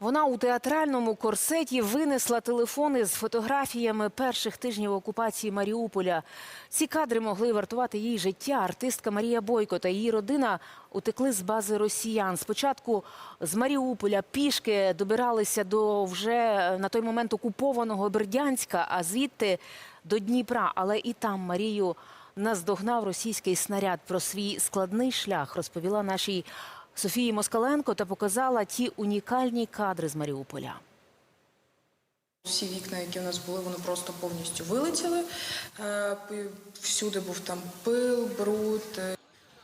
Вона у театральному корсеті винесла телефони з фотографіями перших тижнів окупації Маріуполя. Ці кадри могли вартувати їй життя. Артистка Марія Бойко та її родина утекли з бази росіян. Спочатку з Маріуполя пішки добиралися до вже на той момент окупованого Бердянська, а звідти до Дніпра. Але і там Марію наздогнав російський снаряд. Про свій складний шлях розповіла нашій Софії Москаленко та показала ті унікальні кадри з Маріуполя. Всі вікна, які у нас були, вони просто повністю вилетіли. Е, Всюди був там пил, бруд. е,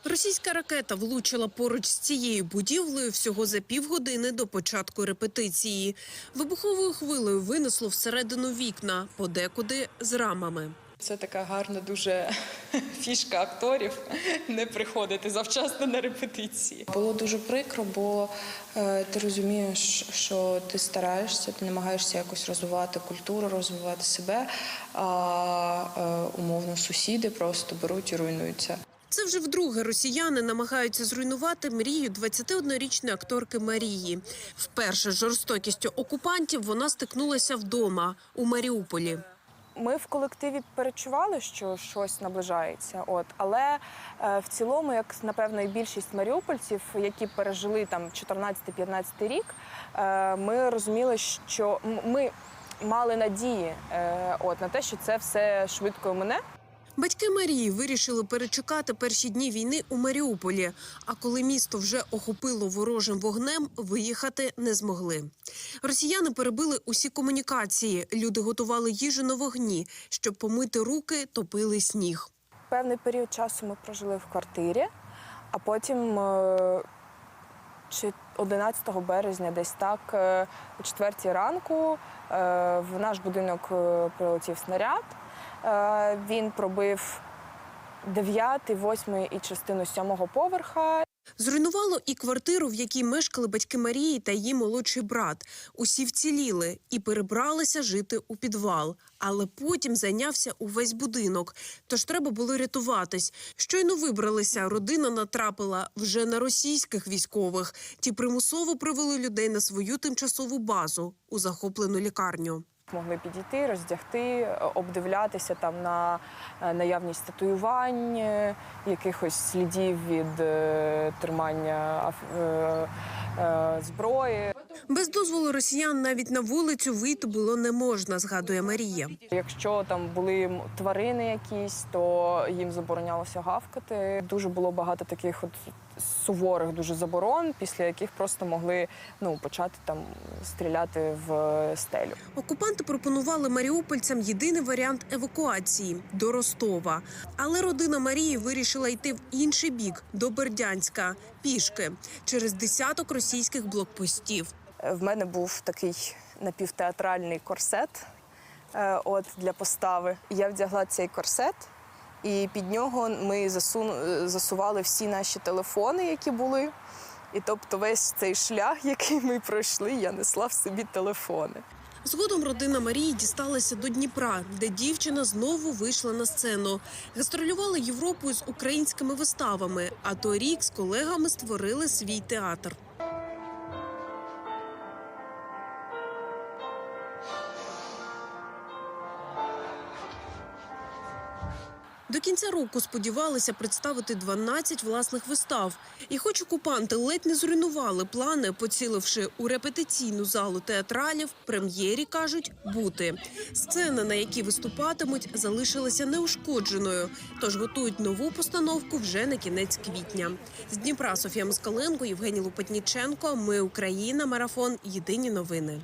Російська ракета влучила поруч з цією будівлею всього за півгодини до початку репетиції. Вибуховою хвилею винесло всередину вікна, подекуди з рамами. Це така гарна дуже фішка акторів не приходити завчасно на репетиції. Було дуже прикро, бо е, ти розумієш, що ти стараєшся, ти намагаєшся якось розвивати культуру, розвивати себе, а е, умовно сусіди просто беруть і руйнуються. Це вже вдруге росіяни намагаються зруйнувати мрію 21-річної акторки Марії. Вперше з жорстокістю окупантів вона стикнулася вдома у Маріуполі. Ми в колективі перечували, що щось наближається. От але е, в цілому, як напевно, і більшість маріупольців, які пережили там 14-15 рік, е, ми розуміли, що ми мали надії е, от на те, що це все швидко мине. Батьки Марії вирішили перечекати перші дні війни у Маріуполі. А коли місто вже охопило ворожим вогнем, виїхати не змогли. Росіяни перебили усі комунікації. Люди готували їжу на вогні, щоб помити руки, топили сніг. Певний період часу ми прожили в квартирі, а потім е, чи 11 березня, десь так, е, о 4 ранку е, в наш будинок прилетів снаряд. Е, Він пробив 9, 8 і частину 7 поверха. Зруйнувало і квартиру, в якій мешкали батьки Марії та її молодший брат. Усі вціліли і перебралися жити у підвал. Але потім зайнявся увесь будинок. Тож треба було рятуватись. Щойно вибралися, родина натрапила вже на російських військових. Ті примусово привели людей на свою тимчасову базу у захоплену лікарню. Могли підійти, роздягти, е, обдивлятися там на е, наявність татуювань, е, якихось слідів від тримання зброї. Без дозволу росіян навіть на вулицю вийти було не можна, згадує Марія. Якщо там були тварини якісь, то їм заборонялося гавкати. Дуже було багато таких от суворих дуже заборон, після яких просто могли ну почати там стріляти в стелю. Окупанти пропонували маріупольцям єдиний варіант евакуації до Ростова. Але родина Марії вирішила йти в інший бік до Бердянська пішки через десяток російських блокпостів. Е, В мене був такий напівтеатральний корсет е, от для постави. Я вдягла цей корсет, і під нього ми засуну, е, засували всі наші телефони, які були. І тобто весь цей шлях, який ми пройшли, я несла в собі телефони. Згодом родина Марії дісталася до Дніпра, де дівчина знову вийшла на сцену. Гастролювала Європою з українськими виставами. А торік з колегами створили свій театр. До кінця року сподівалися представити 12 власних вистав. І хоч окупанти ледь не зруйнували плани, поціливши у репетиційну залу театралів, прем'єрі кажуть бути. Сцена, на якій виступатимуть, залишилася неушкодженою, тож готують нову постановку вже на кінець квітня. З Дніпра Софія Москаленко, Євгеній Лупатніченко. Ми Україна. Марафон. Єдині новини.